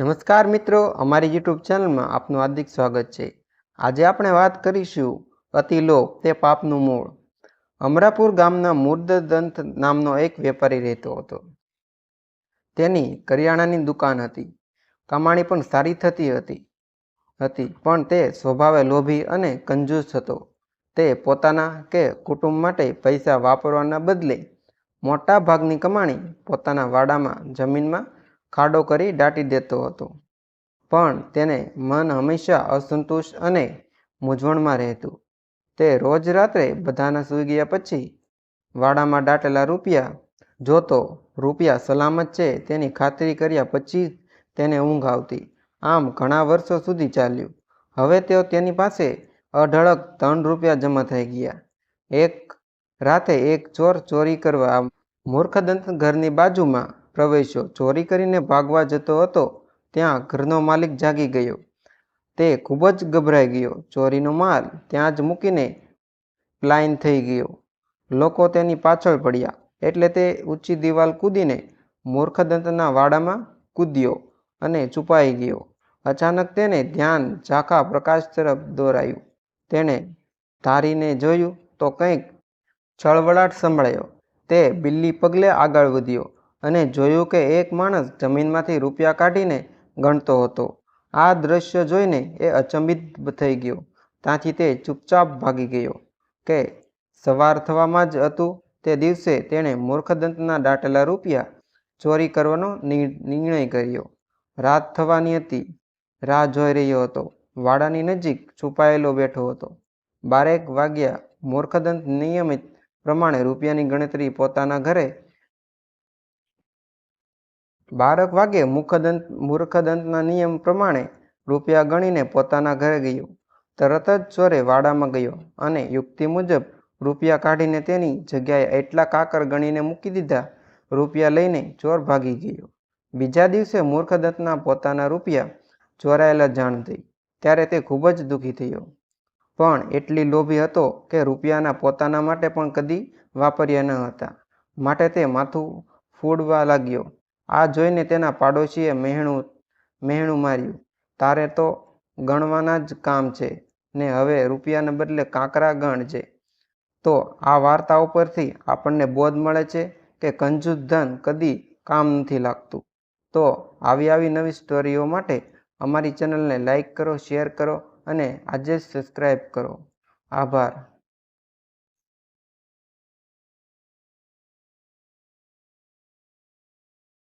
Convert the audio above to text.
નમસ્કાર મિત્રો, અમારી યુટ્યુબ ચેનલમાં આપનું હાર્દિક સ્વાગત છે. આજે આપણે વાત કરીશું અતિલોભ તે પાપનું મૂળ. અમરાપુર ગામના મૂર્ધદંત નામનો એક વેપારી રહેતો હતો. તેની કરિયાણાની દુકાન હતી. કમાણી પણ સારી થતી હતી. હતી, પણ તે સ્વભાવે લોભી અને કંજૂસ હતો. તે પોતાના કે કુટુંબ માટે પૈસા વાપરવાના બદલે મોટા ભાગની કમાણી પોતાના વાડામાં, જમીનમાં ખાડો કરી દાટી દેતો હતો. પણ તેને મન હંમેશા અસંતોષ અને મૂંઝવણમાં રહેતું. તે રોજ રાત્રે બધાના સૂઈ ગયા પછી વાડામાં દાટેલા રૂપિયા જોતો રૂપિયા સલામત છે તેની ખાતરી કર્યા પછી તેને ઊંઘ આવતી. આમ ઘણા વર્ષો સુધી ચાલ્યું. હવે તેઓ તેની પાસે અઢળક ત્રણ રૂપિયા જમા થઈ ગયા. એક રાતે એક ચોર ચોરી કરવા મૂર્ખદંત ઘરની બાજુમાં પ્રવેશ્યો. ચોરી કરીને ભાગવા જતો હતો, ત્યાં ઘરનો માલિક જાગી ગયો. તે ખૂબ જ ગભરાઈ ગયો. ચોરીનો માલ ત્યાં જ મૂકીને પ્લાઇન થઈ ગયો. લોકો તેની પાછળ પડ્યા. એટલે તે ઊંચી દિવાલ કૂદીને મૂર્ખદંતના વાડામાં કૂદ્યો અને છુપાઈ ગયો. અચાનક તેને ધ્યાન ઝાંખા પ્રકાશ તરફ દોરાયું. તેણે ધારીને જોયું તો કંઈક છળવળાટ સંભળાયો. તે બિલ્લી પગલે આગળ વધ્યો. અને જોયું કે એક માણસ જમીનમાંથી રૂપિયા કાઢીને ગણતો હતો. આ દ્રશ્ય જોઈને એ અચંબિત થઈ ગયો. ત્યાંથી તે ચૂપચાપ ભાગી ગયો કે સવાર થવામાં જ હતું. તે દિવસે તેણે મૂર્ખદંતના દાટેલા રૂપિયા ચોરી કરવાનો નિર્ણય કર્યો. રાત થવાની હતી. રાહ જોઈ રહ્યો હતો. વાડાની નજીક છુપાયેલો બેઠો હતો. બારેક વાગ્યા. મૂર્ખદંત નિયમિત પ્રમાણે રૂપિયાની ગણતરી પોતાના ઘરે બારક વાગે મુખદંત, મૂર્ખદંતના નિયમ પ્રમાણે રૂપિયા ગણીને પોતાના ઘરે ગયો. તરત જ ચોરે વાડામાં ગયો અને યુક્તિ મુજબ રૂપિયા કાઢીને તેની જગ્યાએ એટલા કાકર ગણીને મૂકી દીધા, રૂપિયા લઈને ચોર ભાગી ગયો. બીજા દિવસે મૂર્ખદંતના પોતાના રૂપિયા ચોરાયેલા જાણ થઈ. ત્યારે તે ખૂબ જ દુઃખી થયો. પણ એટલી લોભી હતો કે રૂપિયાના પોતાના માટે પણ કદી વાપર્યા ન હતા. માટે તે માથું ફૂડવા લાગ્યો. આ જોઈને તેના પાડોશીએ મહેણું મહેણું માર્યું. તારે તો ગણવાના જ કામ છે ને હવે રૂપિયાને બદલે કાંકરા ગણ છે. તો આ વાર્તા ઉપરથી આપણને બોધ મળે છે કે કંજૂસ ધન કદી કામ નથી લાગતું. તો આવી આવી નવી સ્ટોરીઓ માટે અમારી ચેનલને લાઈક કરો, શેર કરો અને આજે જ સબસ્ક્રાઈબ કરો. આભાર.